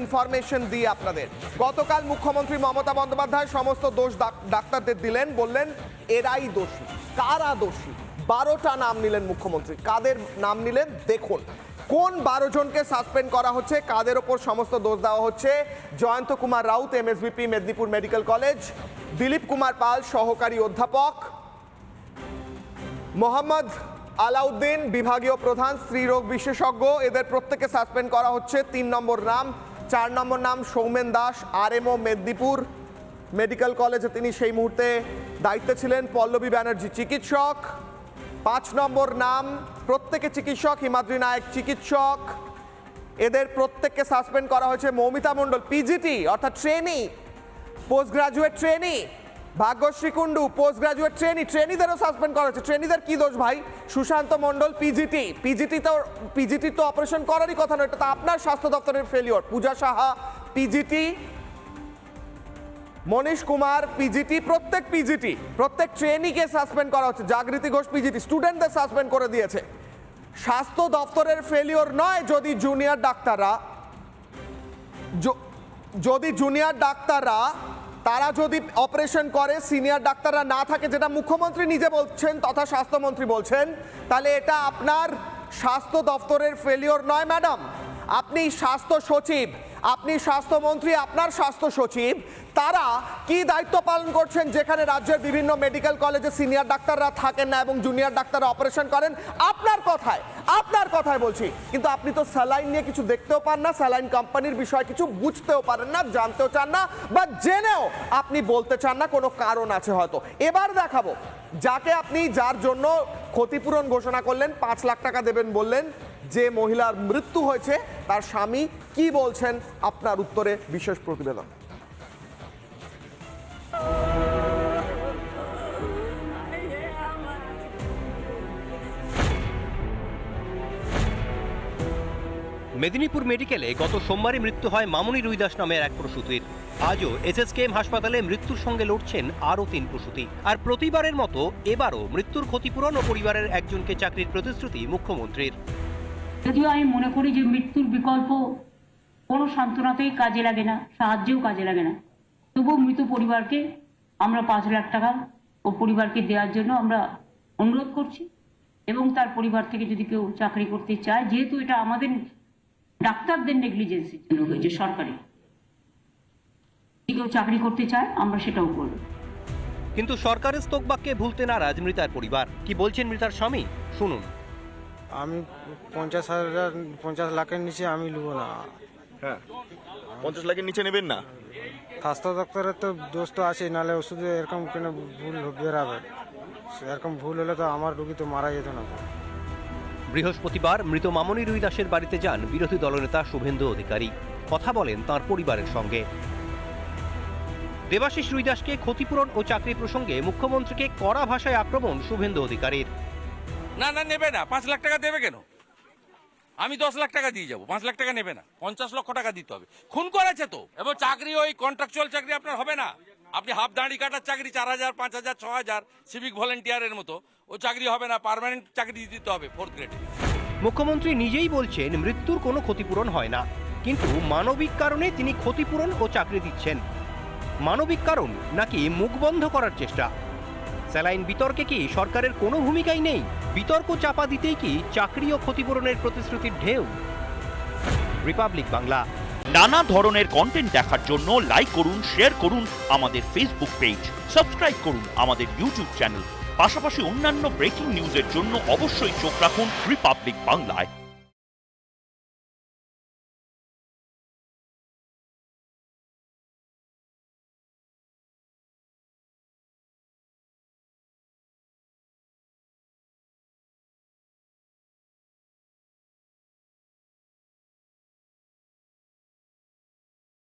Information দিই আপনাদের। গতকাল মুখ্যমন্ত্রী মমতা বন্দ্যোপাধ্যায় সমস্ত দোষ ডাক্তারদের দিলেন, বললেন, এরাই দোষী। কারা দোষী? বারোটা নাম নিলেন মুখ্যমন্ত্রী। কাদের নাম নিলেন? দেখুন, কোন বারো জনকে সাসপেন্ড করা হচ্ছে, কাদের ওপর সমস্ত দোষ দেওয়া হচ্ছে? Jayanta Kumar Raut, MSBP, Medinipur medical college. Dilip Kumar Pal, সহকারী অধ্যাপক। মোহাম্মদ আলাউদ্দিন, বিভাগীয় প্রধান, স্ত্রীরোগ বিশেষজ্ঞ। এদের প্রত্যেকে সাসপেন্ড করা হচ্ছে। তিন নম্বর নাম চার নম্বর নাম সৌমেন দাস আর আরএমও মেদিনীপুর মেডিকেল কলেজে তিনি সেই মুহূর্তে দায়িত্বে ছিলেন পল্লবী ব্যানার্জি চিকিৎসক। পাঁচ নম্বর নাম প্রত্যেকে চিকিৎসক, হিমাদ্রি নায়ক চিকিৎসক। এদের প্রত্যেককে সাসপেন্ড করা হয়েছে মৌমিতা মণ্ডল পিজিটি অর্থাৎ trainee, post graduate trainee. Bhagyashree Kundu post graduate trainee ট্রেনিদেরও suspend করা হচ্ছে। ট্রেনিদের কি দোষ ভাই? সুশান্ত মণ্ডল পিজিটি পিজিটি তো পিজিটি তো অপারেশন করারই কথা নয়, এটা তো আপনার স্বাস্থ্য দপ্তরের failure Puja Saha PGT Manish Kumar PGT প্রত্যেক পিজিটি প্রত্যেক ট্রেনিকে সাসপেন্ড করা হচ্ছে। জাগৃতি ঘোষ পিজিটি স্টুডেন্টদের সাসপেন্ড করে দিয়েছে। স্বাস্থ্য দপ্তরের ফেলিওর নয় যদি জুনিয়র ডাক্তাররা যদি জুনিয়র ডাক্তাররা তারা যদি অপারেশন করে, সিনিয়র ডাক্তাররা না থাকে, যেটা মুখ্যমন্ত্রী নিজে বলছেন তথা স্বাস্থ্যমন্ত্রী বলছেন, তাহলে এটা আপনার স্বাস্থ্য দফতরের ফেলিওর নয় ম্যাডাম আপনি স্বাস্থ্য সচিব আপনি স্বাস্থ্যমন্ত্রী, আপনার স্বাস্থ্য সচিব, তারা কি দায়িত্ব পালন করছেন যেখানে রাজ্যের বিভিন্ন মেডিকেল কলেজে সিনিয়র ডাক্তাররা থাকেন না এবং জুনিয়র ডাক্তাররা অপারেশন করেন? আপনার কথায় আপনার কথায় বলছি। কিন্তু আপনি তো স্যালাইন নিয়ে কিছু দেখতেও পান না, স্যালাইন কোম্পানির বিষয়ে কিছু বুঝতেও পারেন না, জানতেও চান না, বা জেনেও আপনি বলতে চান না, কোনো কারণ আছে হয়তো। এবার দেখাবো, যাকে আপনি যার জন্য ক্ষতিপূরণ ঘোষণা করলেন, পাঁচ লাখ টাকা দেবেন বললেন, যে মহিলার মৃত্যু হয়েছে তার স্বামী কি বলছেন আপনার উত্তরে বিশেষ প্রতিবেদন। মেদিনীপুর মেডিকেলে গত সোমবারই মৃত্যু হয় মামুনি রুইদাস নামের এক প্রসূতির। আজও এসএসকেএম হাসপাতালে মৃত্যুর সঙ্গে লড়ছেন আরও তিন প্রসূতি। আর প্রতিবারের মতো এবারও মৃত্যুর ক্ষতিপূরণ ও পরিবারের একজনকে চাকরির প্রতিশ্রুতি মুখ্যমন্ত্রীর। যদিও আমি মনে করি যে মৃত্যুর বিকল্প কোনো সান্ত্বনাতেই কাজে লাগে না, সাহায্যেও কাজে লাগে না। তবুও মৃত পরিবারকে আমরা পাঁচ লাখ টাকা ও পরিবারকে দেওয়ার জন্য আমরা অনুরোধ করছি এবং তার পরিবার থেকে যদি কেউ চাকরি করতে চায়, যেহেতু এটা আমাদের ডাক্তারদের নেগলিজেন্সির জন্য হয়েছে, সরকারি। কেউ চাকরি করতে চায়, আমরা সেটাও করব। কিন্তু সরকারের স্তোকবাক্যে ভুলতে নারাজ মৃতার পরিবার। কি বলছেন মৃতার স্বামী? শুনুন। আমি পঞ্চাশ হাজার পঞ্চাশ লাখের নিচে আমি নেব না। হ্যাঁ। পঞ্চাশ লাখের নিচে নেবেন না? স্বাস্থ্য দপ্তরের তো দোষ তো আছে নাহলে ওষুধে এরকম কেন ভুল বেরাবে। এরকম ভুল হলে তো আমার রুগী তো মারা যেত না। বৃহস্পতিবার মৃত মামনি রুইদাসের বাড়িতে যান বিরোধী দলনেতা শুভেন্দু অধিকারী। কথা বলেন তার পরিবারের সঙ্গে। দেবাশিস রুইদাসকে ক্ষতিপূরণ ও চাকরি প্রসঙ্গে মুখ্যমন্ত্রীকে কড়া ভাষায় আক্রমণ শুভেন্দু অধিকারীর। না না, নেবে না। পাঁচ লাখ টাকা দেবে কেন? আমি দশ লাখ টাকা দিয়ে যাব। পাঁচ লাখ টাকা নেবে না। পঞ্চাশ লক্ষ টাকা দিতে হবে। খুন করেছে তো। এবং চাকরি ওই কন্ট্রাকচুয়াল চাকরি আপনার হবে না। আপনি হাফ দাঁড়ি কাটার চাকরি চার হাজার, পাঁচ হাজার, ছ হাজার সিভিক ভলেন্টিয়ারের মতো। ও চাকরি হবে না পারমানেন্ট চাকরি দিতে হবে ফোর্থ গ্রেডে মুখ্যমন্ত্রী নিজেই বলছেন, মৃত্যুর কোনো ক্ষতিপূরণ হয় না। কিন্তু মানবিক কারণে তিনি ক্ষতিপূরণ ও চাকরি দিচ্ছেন। মানবিক কারণ নাকি মুখ বন্ধ করার চেষ্টা? স্যালাইন বিতর্কে কি সরকারের কোনো ভূমিকাই নেই? বিতর্ক চাপা দিতেই কি চাকরি ও ক্ষতিপূরণের প্রতিশ্রুতির ঢেউ? রিপাবলিক বাংলা। নানা ধরনের কন্টেন্ট দেখার জন্য লাইক করুন শেয়ার করুন আমাদের ফেসবুক পেজ সাবস্ক্রাইব করুন আমাদের ইউটিউব চ্যানেল পাশাপাশি অন্যান্য ব্রেকিং নিউজের জন্য অবশ্যই চোখ রাখুন রিপাবলিক বাংলায়